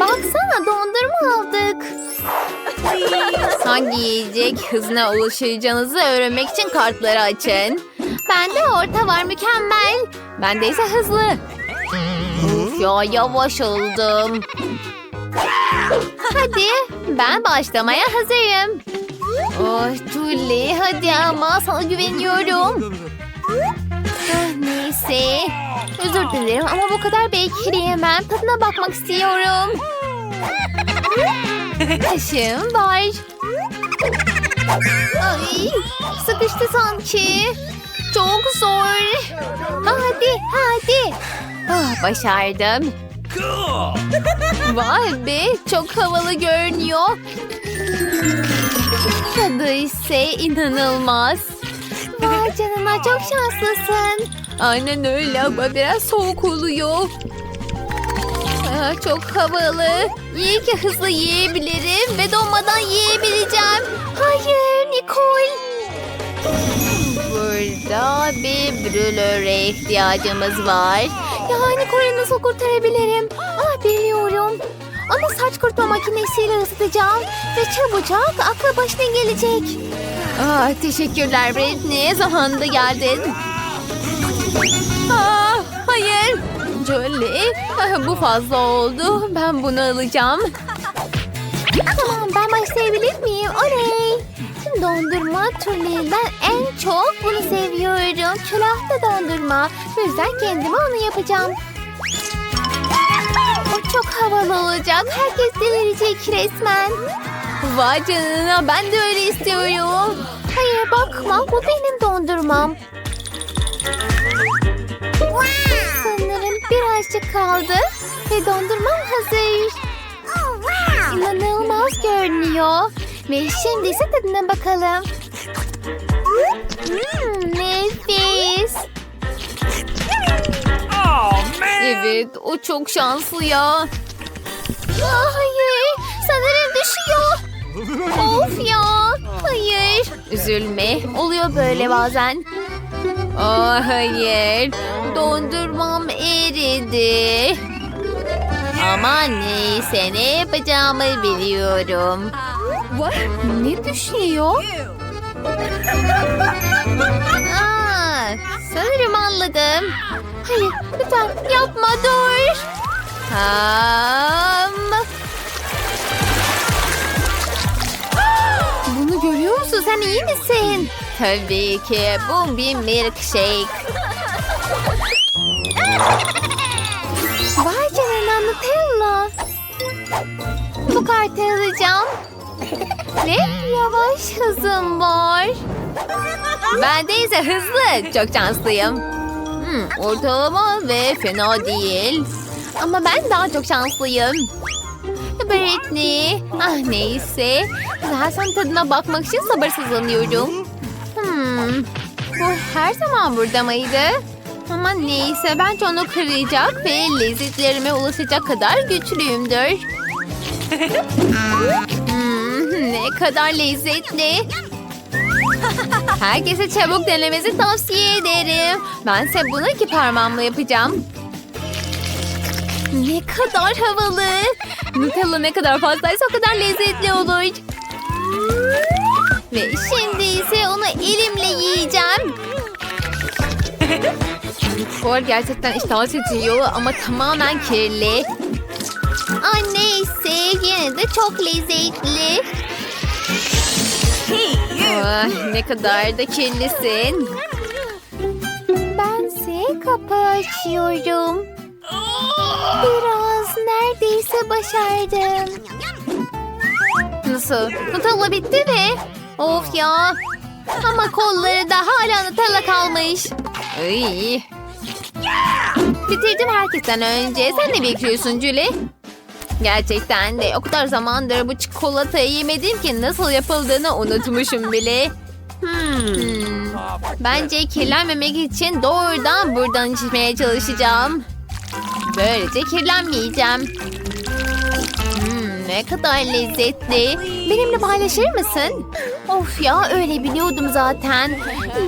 Baksana dondurma aldık. Hangi yiyecek hızına ulaşacağınızı öğrenmek için kartları açın. Bende orta var mükemmel. Bende ise hızlı. Of ya yavaş oldum. Hadi ben başlamaya hazırım. Oh Julie hadi ama sana güveniyorum. Ah, Neyse. Özür dilerim ama bu kadar bekleyemem. Tadına bakmak istiyorum. Taşım var. Ay, sıkıştı sanki. Çok zor. Hadi, hadi. Ah, başardım. Vay be çok havalı görünüyor. Tadı ise inanılmaz. Vay canına çok şanslısın. Aynen öyle ama biraz soğuk oluyor. Ah, çok havalı. İyi ki hızlı yiyebilirim ve donmadan yiyebileceğim. Hayır Nicole. Burada bir brülöre ihtiyacımız var. Yani Nicole'u nasıl kurtarabilirim? Ah biliyorum. Onu saç kurutma makinesiyle ısıtacağım. Ve çabucak aklı başına gelecek. Ah, teşekkürler Britney. Zamanında geldin. Ah, hayır. Jolie, ah, bu fazla oldu. Ben bunu alacağım. Tamam ben başlayabilir miyim? Oley. Dondurma türlerinden en çok bunu seviyorum. Külahta dondurma. Bu yüzden kendime onu yapacağım. O çok havalı olacak. Herkes delirecek resmen. Vay canına ben de öyle istiyorum. Hayır bakma bu benim dondurmam. Sanırım birazcık kaldı ve dondurmam hazır. İnanılmaz görünüyor. Ve şimdi ise tadına bakalım. Hmm, nefis. Evet, o çok şanslı ya. Aa, hayır sanırım düşüyor. Of ya. Hayır. Üzülme, oluyor böyle bazen. Oh hayır, dondurmam eridi. Ama neyse ne yapacağımı biliyorum. Ne düşüyor? Aa, sanırım anladım. Hayır lütfen yapma dur. Ham. Bunu görüyor musun sen iyi misin? Tabii ki bu bir milkshake. Vay canına Nutella. Bu kartı alacağım. Ve yavaş hızım var. Bende ise hızlı. Çok şanslıyım. Hmm, ortalama ve fena değil. Ama ben daha çok şanslıyım. Britney. Ah neyse. Zaten tadına bakmak için sabırsızlanıyorum. Hmm, bu her zaman burada mıydı? Ama neyse bence onu kıracak ve lezzetlerime ulaşacak kadar güçlüyümdür. Hmm, ne kadar lezzetli. Herkese çabuk denemesi tavsiye ederim. Bense bunu iki parmağımla yapacağım. Ne kadar havalı. Nutella ne kadar fazlaysa o kadar lezzetli olur. Ve şimdi ise onu elimle yiyeceğim. Kol gerçekten iştah açıcıyor ama tamamen kirli. Ay neyse yine de çok lezzetli. Ah, ne kadar da kirlisin. Bense kapağı açıyorum. Biraz neredeyse başardım. Nasıl? Nutella bitti mi? Of ya. Ama kolları da hala Nutella kalmış. Ay. Bitirdim herkesten önce. Sen ne bekliyorsun Julie? Gerçekten de o kadar zamandır bu çikolatayı yemedim ki nasıl yapıldığını unutmuşum bile. Hmm. Bence kirlenmemek için doğrudan buradan içmeye çalışacağım. Böylece kirlenmeyeceğim. Hmm, ne kadar lezzetli. Benimle paylaşır mısın? Of ya öyle biliyordum zaten.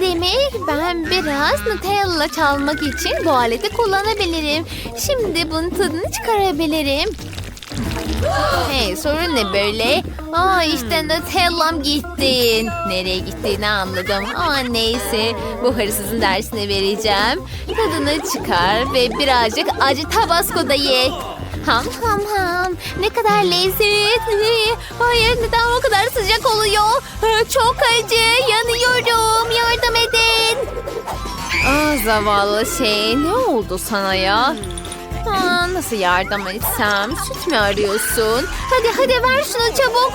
Demek ben biraz Nutella çalmak için bu aleti kullanabilirim. Şimdi bunun tadını çıkarabilirim. Hey sorun ne böyle? Aa işte Nutella'm gitti. Nereye gittiğini anladım. Aa neyse bu hırsızın dersini vereceğim. Tadını çıkar ve birazcık acı tabasco da ye. Ham ham ham. Ne kadar lezzetli. Hayır neden o kadar sıcak oluyor? Çok acı. Yanıyorum. Yardım edin. Aa zavallı şey. Ne oldu sana ya? Aa, nasıl yardım etsem? Süt mü arıyorsun? Hadi hadi ver şunu çabuk.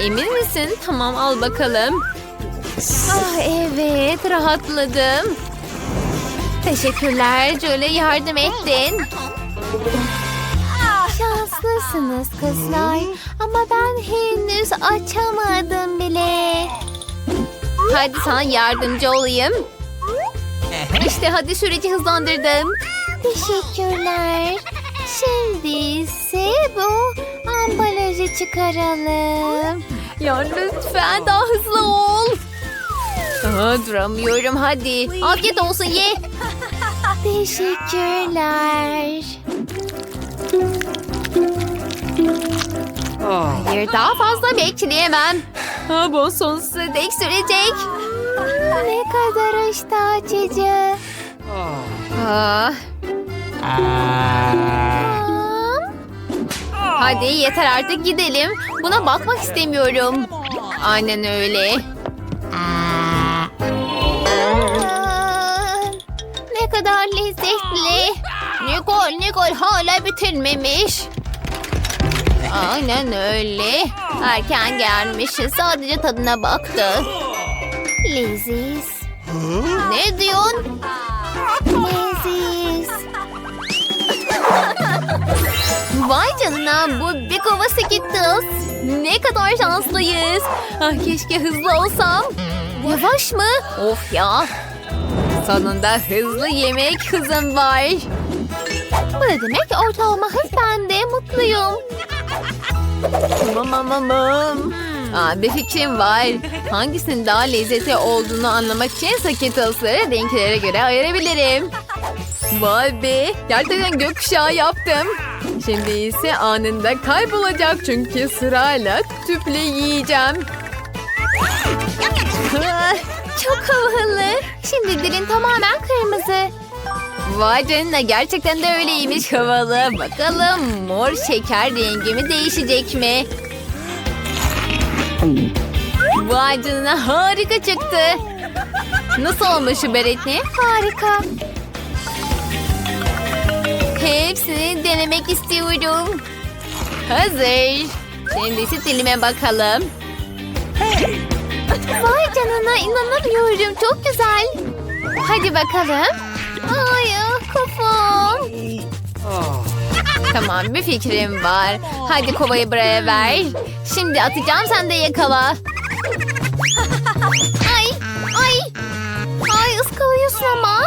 Emin misin? Tamam al bakalım. Ah evet rahatladım. Teşekkürler Jolie yardım ettin. Şanslısınız kızlar. Ama ben henüz açamadım bile. Hadi sana yardımcı olayım. İşte hadi süreci hızlandırdım. Teşekkürler. Şimdi ise bu ambalajı çıkaralım. Ya lütfen daha hızlı ol. Duramıyorum hadi. Afiyet olsun ye. Teşekkürler. Hayır daha fazla bekleyemem. Ha, bu sonsuza dek sürecek. Ne kadar iştah açıcı. Ah, Tamam. hadi yeter artık gidelim. Buna bakmak istemiyorum. Aynen öyle. Aa, Ne kadar lezzetli. Nicole, Nicole hala bitirmemiş. Aynen öyle. Erken gelmiş. Sadece tadına baktı. Leziz. Ne diyorsun? Leziz. Vay canına bu bir kova Skittles. Ne kadar şanslıyız. Ah, keşke hızlı olsam. Yavaş mı? Of ya. Sonunda hızlı yemek hızım var. Bu ne demek? Ortalama hız bende. Mutluyum. Mamam mamam. Aa, bir fikrim var. Hangisinin daha lezzetli olduğunu anlamak için Skittles'ları renklere göre ayırabilirim. Vay be. Gerçekten gökkuşağı yaptım. Şimdi ise anında kaybolacak çünkü sırayla tüple yiyeceğim. Çok havalı. Şimdi dilin tamamen kırmızı. Vay canına gerçekten de öyleymiş havalı. Bakalım mor şeker rengi mi değişecek mi? Vay canına harika çıktı. Nasıl olmuş Beretni? Harika. Hepsini denemek istiyorum. Hazır. Şimdi ise dilime bakalım. Vay canına inanamıyorum. Çok güzel. Hadi bakalım. Ay ah, kafam. Tamam bir fikrim var. Hadi kovayı buraya ver. Şimdi atacağım sen de yakala. Ay ay. Ay ıskalıyorsun ama.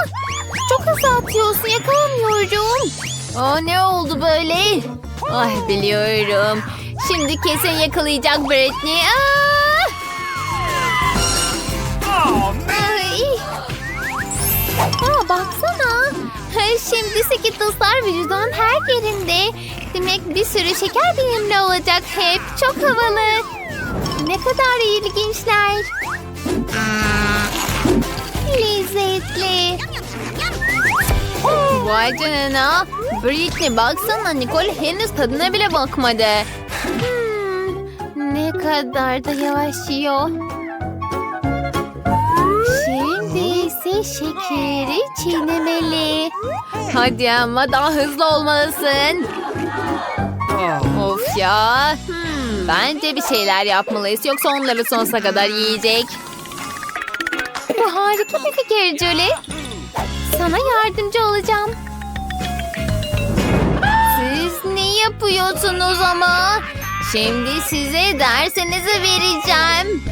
Çok hızlı atıyorsun yakalamıyorum. Aa, ne oldu böyle? Ay biliyorum. Şimdi kesin yakalayacak Britney. Aa! Şimdi Skittles'lar vücudun her yerinde. Demek bir sürü şeker benimle olacak hep. Çok havalı. Ne kadar ilginçler. Lezzetli. Vay canına. Britney baksana Nicole henüz tadına bile bakmadı. Hmm, ne kadar da yavaş yiyor. Şimdi ise şekeri çiğnemeli. Hadi ama daha hızlı olmalısın. Of ya. Hmm, bence bir şeyler yapmalıyız yoksa onları sonsuza kadar yiyecek. Bu harika bir fikir Julie. Sana yardımcı olacağım. Siz ne yapıyorsunuz ama? Şimdi size dersinizi vereceğim.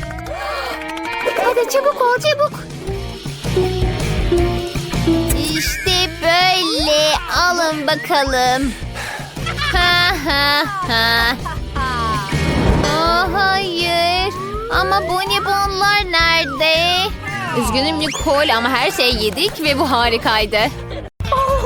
Hadi çabuk ol çabuk. Böyle. Alın bakalım. Ha ha ha. Oh, hayır. Ama bonibonlar nerede? Üzgünüm Nicole ama her şeyi yedik ve bu harikaydı.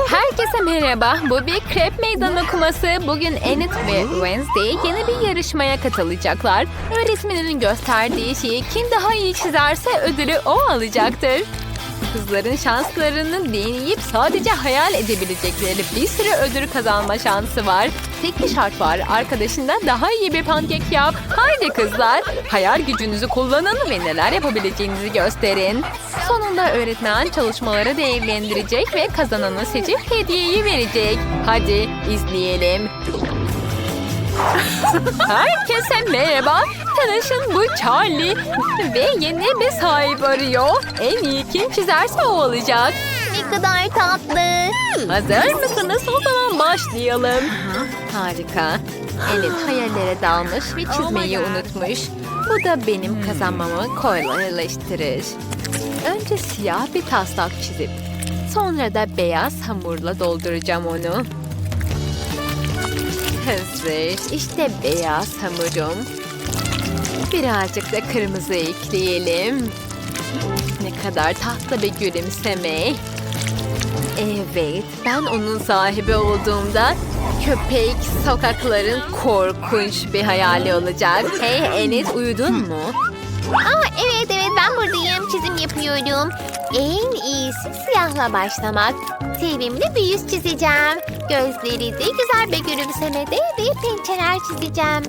Herkes Herkese merhaba. Bu bir krep meydan okuması. Bugün Enid ve Wednesday yeni bir yarışmaya katılacaklar. Öğretmeninin gösterdiği şeyi kim daha iyi çizerse ödülü o alacaktır. Kızların şanslarını deneyip sadece hayal edebilecekleri bir sürü ödül kazanma şansı var. Tek bir şart var. Arkadaşından daha iyi bir pankek yap. Haydi kızlar. Hayal gücünüzü kullanın ve neler yapabileceğinizi gösterin. Sonunda öğretmen çalışmaları değerlendirecek ve kazananı seçip hediyeyi verecek. Hadi izleyelim. Herkese merhaba. Tanışın bu Charlie. Ve yeni bir sahip arıyor. En iyi kim çizerse o olacak. Ne kadar tatlı. Hazır mısınız? O zaman başlayalım. Harika. Enid hayallere dalmış ve çizmeyi unutmuş. Bu da benim kazanmamı kolaylaştırır. Önce siyah bir taslak çizip sonra da beyaz hamurla dolduracağım onu. Hazır. İşte beyaz hamurum. Birazcık da kırmızı ekleyelim. Ne kadar tatlı bir gülümseme. Evet, ben onun sahibi olduğumda köpek sokakların korkunç bir hayali olacak. Hey Enes uyudun mu? Aa, evet evet ben buradayım. Çizim yapıyorum. En iyisi siyahla başlamak. Sevimli bir yüz çizeceğim. Gözleri de güzel bir gülümsemede ve pençeler çizeceğim.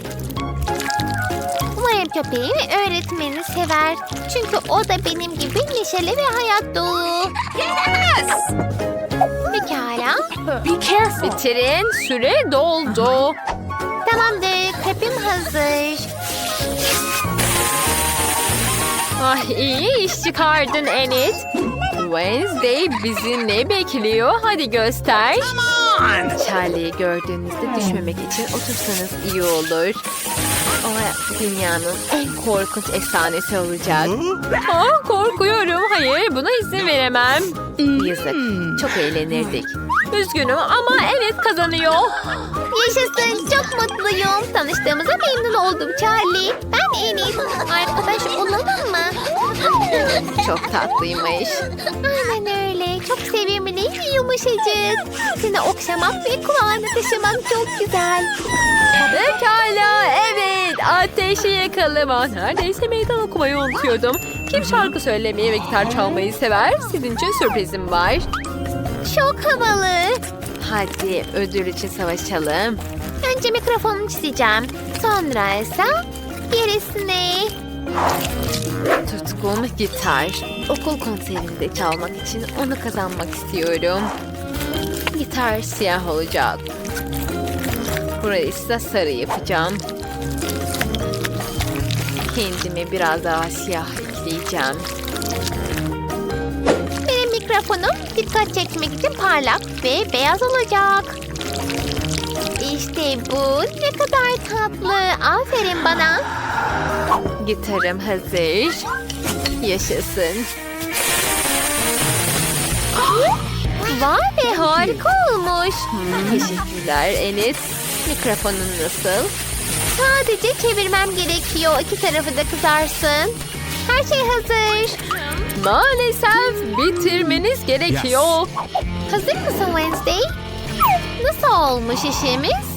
Umarım köpeğim öğretmeni sever. Çünkü o da benim gibi neşeli ve hayat dolu. Pekala. Bitirin, süre doldu. Tamamdır. Krepim hazır. Ah iyi iş çıkardın Enid. Wednesday bizi ne bekliyor? Hadi göster. Charlie'yi gördüğünüzde düşmemek için otursanız iyi olur. O dünyanın en korkunç efsanesi olacak. Aa, korkuyorum. Hayır buna izin veremem. Yazık. Çok eğlenirdik. Üzgünüm ama evet kazanıyor. Yaşasın. Çok mutluyum. Tanıştığımıza memnun oldum Charlie. Ben Enis. Arkadaş olalım mı? Çok tatlıymış. Aynen öyle. Çok sevimli ve yumuşacık. Seni okşamak ve kulağına taşımak çok güzel. Pekala evet ateşi yakalım. Aa, Neredeyse meydan okumayı unutuyordum. Kim şarkı söylemeyi ve gitar çalmayı sever? Sizin için sürprizim var. Çok havalı. Hadi ödül için savaşalım. Önce mikrofonumu çizeceğim. Sonra ise gerisini. Tutkum gitar. Okul konserinde çalmak için onu kazanmak istiyorum. Gitar siyah olacak. Burayı ise sarı yapacağım. Kendime biraz daha siyah ekleyeceğim. Benim mikrofonum dikkat çekmek için parlak ve beyaz olacak. İşte bu ne kadar tatlı. Aferin bana. Gitarım hazır. Yaşasın. Vay be harika olmuş. Teşekkürler Enes. Mikrofonun nasıl? Sadece çevirmem gerekiyor. İki tarafı da kızarsın. Her şey hazır. Maalesef bitirmeniz gerekiyor. Hazır mısın Wednesday? Nasıl olmuş işimiz?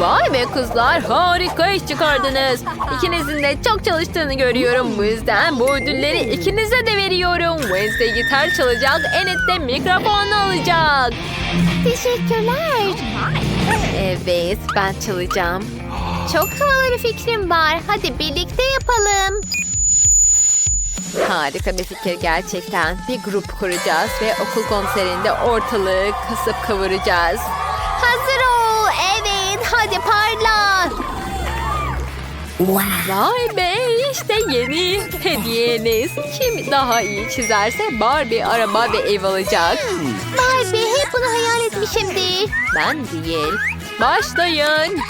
Vay be kızlar harika iş çıkardınız. İkinizin de çok çalıştığını görüyorum. Bu yüzden bu ödülleri ikinize de veriyorum. Wednesday gitar çalacak, Enid de mikrofon alacak. Teşekkürler. Evet ben çalacağım. Çok havalı bir fikrim var. Hadi birlikte yapalım. Harika bir fikir gerçekten. Bir grup kuracağız ve okul konserinde ortalığı kasıp kavuracağız. Hazır ol. Evet hadi parla. Vay be işte yeni hediyeniz. Kim daha iyi çizerse Barbie araba ve ev alacak. Barbie hep bunu hayal etmişimdir. Ben değil. Başlayın.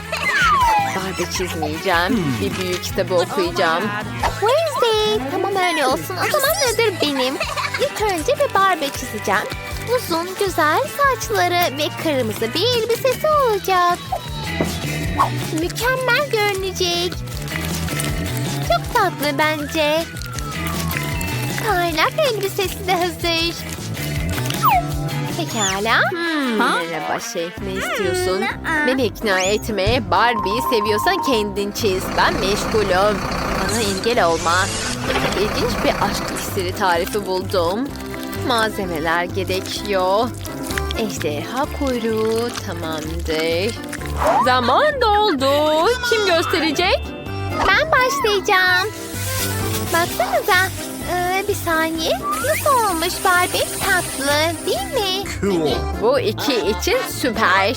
Barbie çizmeyeceğim. Bir büyük kitabı okuyacağım. Wednesday. Tamam öyle olsun. O zaman ödül benim. İlk önce bir Barbie çizeceğim. Uzun, güzel saçları ve kırmızı bir elbisesi olacak. Mükemmel görünecek. Çok tatlı bence. Kaynak elbisesi de hazır. Pekala. Merhaba şey, ne istiyorsun? Beni ikna etme. Barbie'yi seviyorsan kendin çiz. Ben meşgulüm. Bana engel olma. İlginç bir aşk iksiri tarifi buldum. Malzemeler gerekiyor. Ejderha kuyruğu tamamdır. Zaman doldu. Kim gösterecek? Ben başlayacağım. Baksanıza. Ee, bir saniye. Nasıl olmuş Barbie? Tatlı değil mi? Bu iki için süper.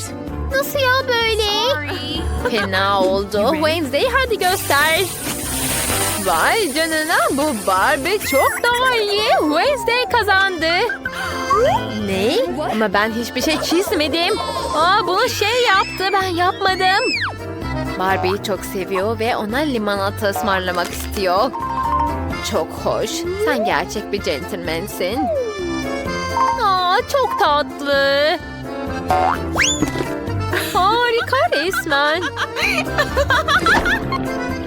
Nasıl ya böyle? Fena oldu. Wednesday hadi göster. Vay canına bu Barbie çok daha iyi. Wednesday kazandı. Ne? Ama ben hiçbir şey çizmedim. Aa bunu şey yaptı ben yapmadım. Barbie'yi çok seviyor ve ona limonata ısmarlamak istiyor. Çok hoş. Sen gerçek bir centilmensin. Aa çok tatlı. Harika resmen.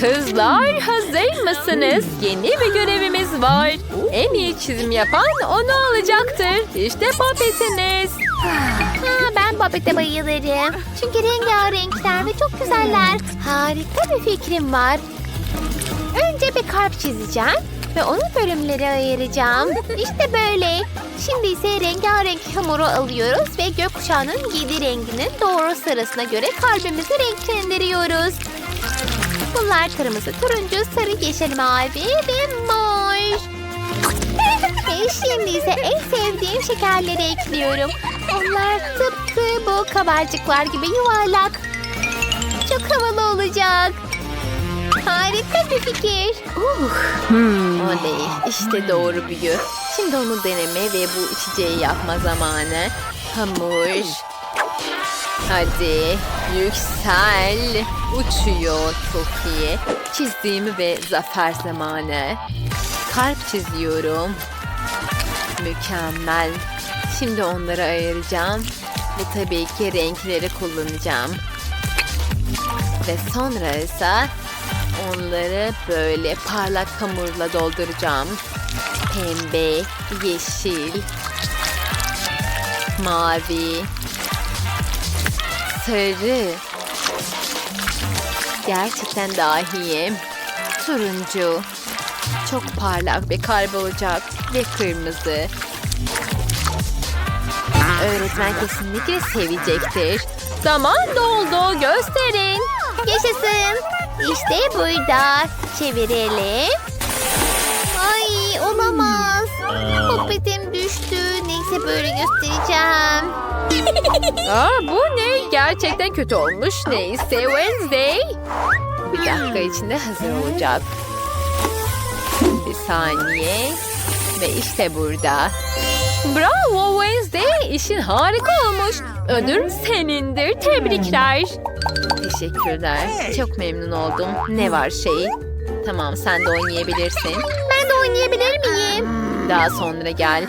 Kızlar hazır mısınız? Yeni bir görevimiz var. En iyi çizim yapan onu alacaktır. İşte popetiniz. Ha, ben babete bayılırım. Çünkü rengarenkler ve çok güzeller. Harika bir fikrim var. Önce bir kalp çizeceğim ve onu bölümlere ayıracağım. İşte böyle. Şimdi ise rengarenk hamuru alıyoruz ve gökkuşağının yedi renginin doğru sırasına göre kalbimizi renklendiriyoruz. Bunlar kırmızı, turuncu, sarı, yeşil, mavi ve mor. Ve şimdi ise en sevdiğim şekerleri ekliyorum. Onlar tıpkı bu kabarcıklar gibi yuvarlak. Çok havalı olacak. Harika bir fikir. Oley işte doğru büyü. Şimdi onu deneme ve bu içeceği yapma zamanı. Hamur. Hadi yüksel. Uçuyor çok iyi. Çizdiğimi ve zafer zamanı. Kalp çiziyorum. Mükemmel. Şimdi onları ayıracağım. Ve tabii ki renkleri kullanacağım. Ve sonra ise onları böyle parlak hamurla dolduracağım. Pembe, yeşil, mavi, sarı. Gerçekten dahiyim. Turuncu. Çok parlak bir kalp olacak. Ve kırmızı. Öğretmen kesinlikle sevecektir. Zaman doldu. Gösterin. Yaşasın. İşte burada. Çevirelim. Ay olamaz. Popetim düştü. Neyse böyle göstereceğim. Aa, bu ne? Gerçekten kötü olmuş. Neyse Wednesday. Bir dakika içinde hazır olacak. Bir saniye. Ve işte burada. Bravo Wednesday. İşin harika olmuş. Ödül senindir. Tebrikler. Teşekkürler. Çok memnun oldum. Ne var şey? Tamam sen de oynayabilirsin. Ben? Daha sonra gel.